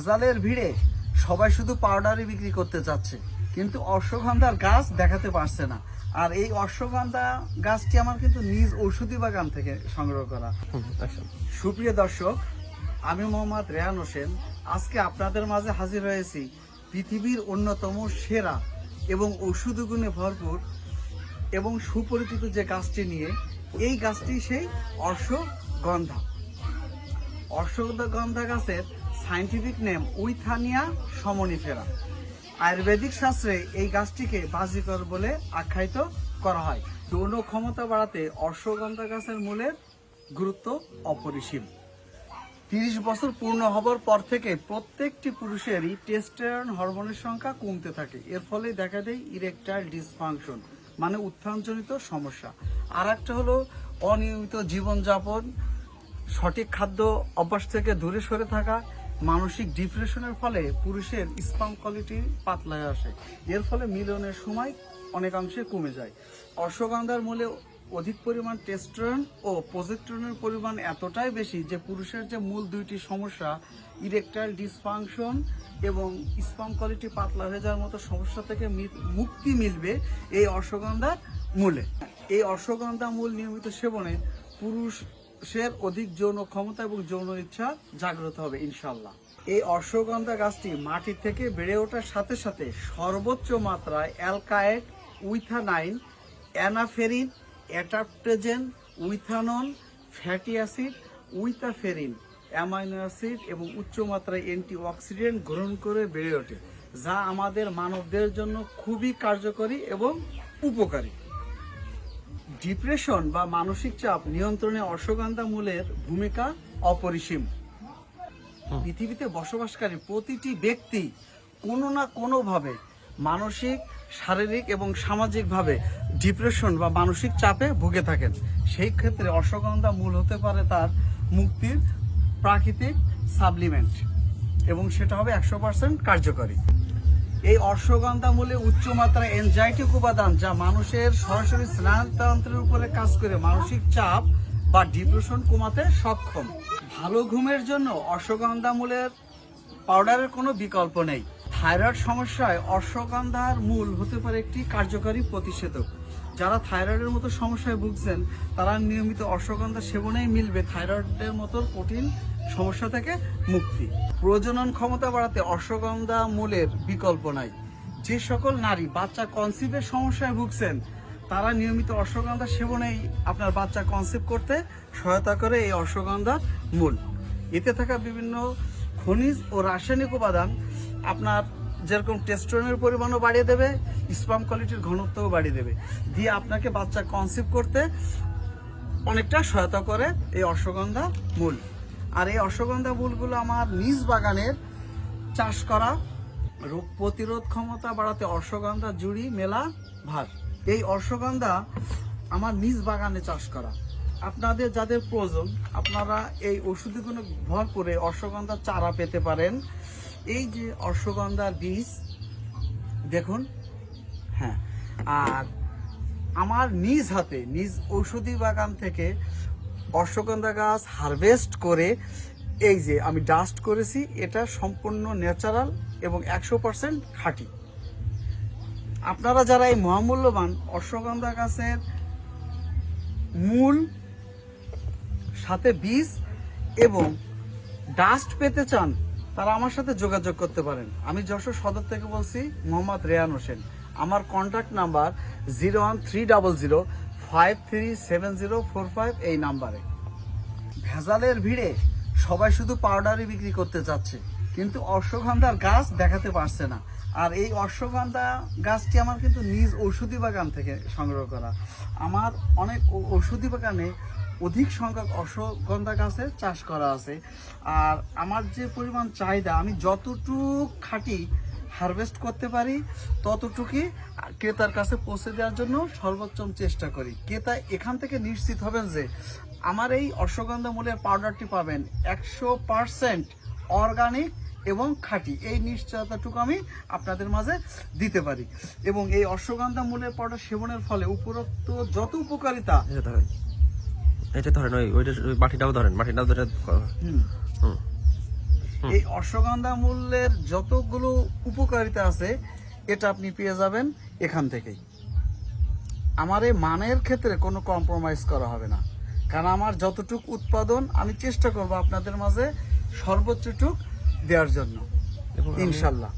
ভেজালের ভিড়ে সবাই শুধু পাউডারই বিক্রি করতে চাচ্ছে। কিন্তু অশ্বগন্ধার গাছ দেখাতে পারছে না। আর এই অশ্বগন্ধা গাছটি আমার কিন্তু নিজ ঔষধি বাগান থেকে সংগ্রহ করা। সুপ্রিয় দর্শক আমি মোহাম্মদ রেহান হোসেন। আজকে আপনাদের মাঝে হাজির হয়েছি পৃথিবীর অন্যতম সেরা এবং ঔষধি গুণে ভরপুর এবং সুপরিচিত যে গাছটি নিয়ে এই গাছটি সেই অশ্বগন্ধা। অশ্বগন্ধা গাছের scientific name Withania somnifera. Ayurvedic শাস্ত্রে এই গাছটিকে বাজিকর বলে আখ্যায়িত করা হয়। যৌন ক্ষমতা বাড়াতে অশ্বগন্ধা গাছের মূলের গুরুত্ব অপরিসীম। তিরিশ বছর পূর্ণ হবার পর থেকে প্রত্যেকটি পুরুষেরই টেস্টোস্টেরন হরমোনের সংখ্যা কমতে থাকে। এর ফলে দেখা দেয় ইরেকটাইল ডিসফাংশন মানে উত্থানজনিত সমস্যা। আর একটা হলো অনিয়মিত জীবনযাপন, সঠিক খাদ্য অভ্যাস থেকে দূরে সরে থাকা মানসিক ডিপ্রেশনের ফলে পুরুষের স্পাম কোয়ালিটি পাতলায় আসে। এর ফলে মিলনের সময় অনেকাংশে কমে যায়। অশ্বগন্ধার মূলে অধিক পরিমাণ টেস্টোস্টেরন ও প্রজেস্টেরনের পরিমাণ এতটাই বেশি যে পুরুষের যে মূল দুইটি সমস্যা ইরেকটাইল ডিসফাংশন এবং স্পাম কোয়ালিটি পাতলা হয়ে যাওয়ার মতো সমস্যা থেকে মুক্তি মিলবে এই অশ্বগন্ধার মূলে। এই অশ্বগন্ধা মূল নিয়মিত সেবনে পুরুষের অধিক যৌন ক্ষমতা এবং যৌন ইচ্ছা জাগ্রত হবে ইনশাল্লাহ এই অশ্বগন্ধা গাছটি মাটি থেকে বেড়ে ওঠার সাথে সাথে সর্বোচ্চ মাত্রায় অ্যালকায়েট withanine, anaferine, adaptogen withanone fatty acid, withaferin, amino acid এবং উচ্চ মাত্রায় অ্যান্টিঅক্সিডেন্ট গ্রহণ করে বেড়ে ওঠে, যা আমাদের মানবদের জন্য খুবই কার্যকরী এবং উপকারী। ডিপ্রেশন বা মানসিক চাপ নিয়ন্ত্রণে অশ্বগন্ধা মূলের ভূমিকা অপরিসীম। পৃথিবীতে বসবাসকারী প্রতিটি ব্যক্তি কোনো না কোনোভাবে মানসিক শারীরিক এবং সামাজিকভাবে ডিপ্রেশন বা মানসিক চাপে ভুগে থাকেন। সেই ক্ষেত্রে অশ্বগন্ধা মূল হতে পারে তার মুক্তির প্রাকৃতিক সাবলিমেন্ট এবং সেটা হবে একশো পার্সেন্ট কার্যকরী। এই অশ্বগন্ধা মূলে উচ্চমাত্রা এনজাইটিক উপাদান যা মানুষের সরাসরি স্নানতন্ত্রের উপরে কাজ করে মানসিক চাপ বা ডিপ্রেশন কমাতে সক্ষম। ভালো ঘুমের জন্য অশ্বগন্ধা মূলের পাউডারের কোনো বিকল্প নেই। থাইরয়েড সমস্যায় অশ্বগন্ধার মূল হতে পারে একটি কার্যকারী প্রতিষেধক। যারা থাইরয়েডের মতো সমস্যায় ভুগছেন, তারা নিয়মিত অশ্বগন্ধা সেবনেই মিলবে থাইরয়েডের মতো কঠিন সমস্যা থেকে মুক্তি। প্রজনন ক্ষমতা বাড়াতে অশ্বগন্ধা মূলের বিকল্প নাই। যে সকল নারী বাচ্চা কনসিভের সমস্যায় ভুগছেন, তারা নিয়মিত অশ্বগন্ধা সেবনেই আপনার বাচ্চা কনসিভ করতে সহায়তা করে এই অশ্বগন্ধার মূল। এতে থাকা বিভিন্ন খনিজ ও রাসায়নিক উপাদান আপনার যেরকম টেস্টোনের পরিমাণও বাড়িয়ে দেবে স্পাম কোয়ালিটির ঘনত্বও বাড়িয়ে দেবে। দিয়ে আপনাকে বাচ্চা কনসিভ করতে অনেকটা সহায়তা করে এই অশ্বগন্ধা মূল। আর এই অশ্বগন্ধা মূলগুলো আমার নিজ বাগানের চাষ করা, রোগ প্রতিরোধ ক্ষমতা বাড়াতে অশ্বগন্ধা, জুড়ি, মেলা, ভার। এই অশ্বগন্ধা আমার নিজ বাগানে চাষ করা। আপনাদের যাদের প্রয়োজন, আপনারা এই ওষুধগুলো ভর করে অশ্বগন্ধা চারা পেতে পারেন। এই যে অশ্বগন্ধার বীজ, দেখুন হ্যাঁ আর আমার নিজ হাতে, নিজ ঔষধি বাগান থেকে অশ্বগন্ধা গাছ হারভেস্ট করে, এই যে আমি ডাস্ট করেছি, এটা সম্পূর্ণ ন্যাচারাল এবং একশো পার্সেন্ট খাঁটি। আপনারা যারা এই মহামূল্যবান অশ্বগন্ধা গাছের মূল, সাথে বীজ এবং ডাস্ট পেতে চান তারা আমার সাথে যোগাযোগ করতে পারেন। আমি যশোর সদর থেকে বলছি, মোহাম্মদ রেয়ান হোসেন। আমার contact number zero one three double zero five three seven zero four five এই নাম্বারে। ভেজালের ভিড়ে সবাই শুধু পাউডারই বিক্রি করতে চাচ্ছে, কিন্তু অশ্বগন্ধার গাছ দেখাতে পারছে না। আর এই অশ্বগন্ধা গাছটি আমার কিন্তু নিজ ঔষধি বাগান থেকে সংগ্রহ করা। আমার অনেক ঔষধি বাগানে অধিক সংখ্যক অশ্বগন্ধা গাছের চাষ করা আছে। আর আমার যে পরিমাণ চাহিদা, আমি যতটুক খাঁটি হারভেস্ট করতে পারি, ততটুকুই ক্রেতার কাছে পৌঁছে দেওয়ার জন্য সর্বোচ্চ চেষ্টা করি। ক্রেতা এখান থেকে নিশ্চিত হবেন যে, আমার এই অশ্বগন্ধা মূলের পাউডারটি পাবেন একশো পারসেন্ট অর্গানিক এবং খাঁটি। এই নিশ্চয়তাটুকু আমি আপনাদের মাঝে দিতে পারি। এবং এই অশ্বগন্ধা মূলের পাউডার সেবনের ফলে উপরোক্ত যত উপকারিতা এটা ধরেন ওই ওইটা ওই মাটিটাও ধরেন মাটিটাও ধরে হুম, এই অশ্বগন্ধা মূল্যের যতগুলো উপকারিতা আছে এটা আপনি পেয়ে যাবেন এখান থেকেই। আমার এই মানের ক্ষেত্রে কোনো কম্প্রোমাইজ করা হবে না। কারণ আমার যতটুক উৎপাদন আমি চেষ্টা করব আপনাদের মাঝে সর্বোচ্চটুক দেওয়ার জন্য। ইনশাল্লাহ।